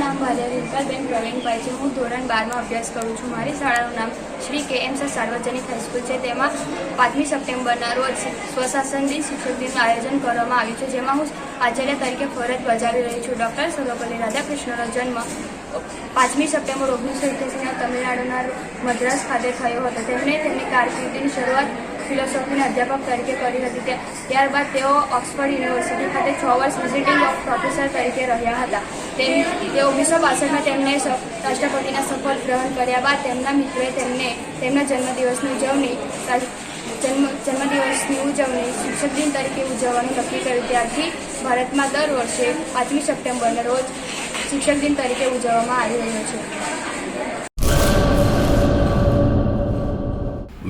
નામ ભાલિયા વિંકાબેન પ્રવીણભાઈ છે. હું ધોરણ બારમાં અભ્યાસ કરું છું. મારી શાળાનું નામ શ્રી કે એમ સર સાર્વજનિક હાઈસ્કૂલ છે. તેમાં પાંચમી સપ્ટેમ્બરના રોજ સ્વશાસન દિન શિક્ષક દિનનું આયોજન કરવામાં આવ્યું છે, જેમાં હું આચાર્ય તરીકે ફરજ બજાવી રહી છું. ડૉક્ટર સર્વપલ્લી રાધાકૃષ્ણનો જન્મ પાંચમી સપ્ટેમ્બર ઓગણીસો ઇઠ્યાસીના તમિલનાડુના મદ્રાસ ખાતે થયો હતો. તેમણે તેમની કારકિર્દીની શરૂઆત ફિલોસોફીના અધ્યાપક તરીકે કરી હતી. ત્યારબાદ તેઓ ઓક્સફર્ડ યુનિવર્સિટી ખાતે છ વર્ષ વિઝિટિંગ પ્રોફેસર તરીકે રહ્યા હતા. તે ઓગણીસો બાસઠમાં તેમને રાષ્ટ્રપતિના શપથ ગ્રહણ કર્યા બાદ તેમના મિત્રોએ તેમને, તેમના જન્મદિવસની ઉજવણી જન્મ, જન્મદિવસની ઉજવણી શિક્ષક દિન તરીકે ઉજવવાનું નક્કી કર્યું. ત્યારથી ભારતમાં દર વર્ષે પાંચમી સપ્ટેમ્બરના રોજ શિક્ષક દિન તરીકે ઉજવવામાં આવી રહ્યો છે.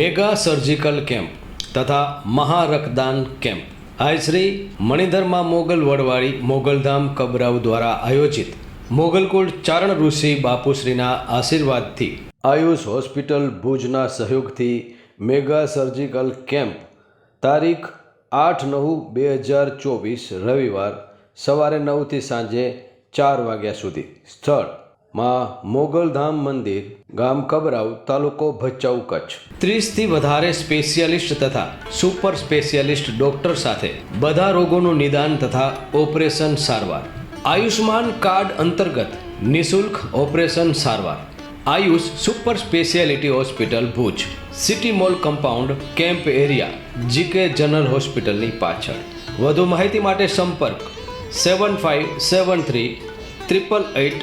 મેગા સર્જિકલ કેમ્પ તથા મહારક્તદાન કેમ્પ આયશ્રી મણિધરમાં મોગલ વડવાળી મોગલધામ કબરાવ દ્વારા આયોજિત મોગલકુળ ચારણ ઋષિ બાપુશ્રીના આશીર્વાદથી આયુષ હોસ્પિટલ ભુજના સહયોગથી મેગા સર્જિકલ કેમ્પ તારીખ આઠ નવ બે હજાર ચોવીસ રવિવાર સવારે નવથી સાંજે ચાર વાગ્યા સુધી સ્થળ માં મોગલધામ મંદિર, ગામ કબરાવ તાલુકો ભચાઉ, કચ્છ. ત્રીસથી વધારે સ્પેશિયાલિસ્ટ તથા સુપર સ્પેશિયાલિસ્ટ ડોક્ટર સાથે બધા રોગોનું નિદાન તથા ઓપરેશન સારવાર. આયુષ્માન કાર્ડ અંતર્ગત નિશુલ્ક ઓપરેશન સારવાર. Ayush super speciality hospital Bhuj, city mall compound, camp area, GK general હોસ્પિટલની પાછળ. વધુ માહિતી માટે સંપર્ક seven five seven three triple eight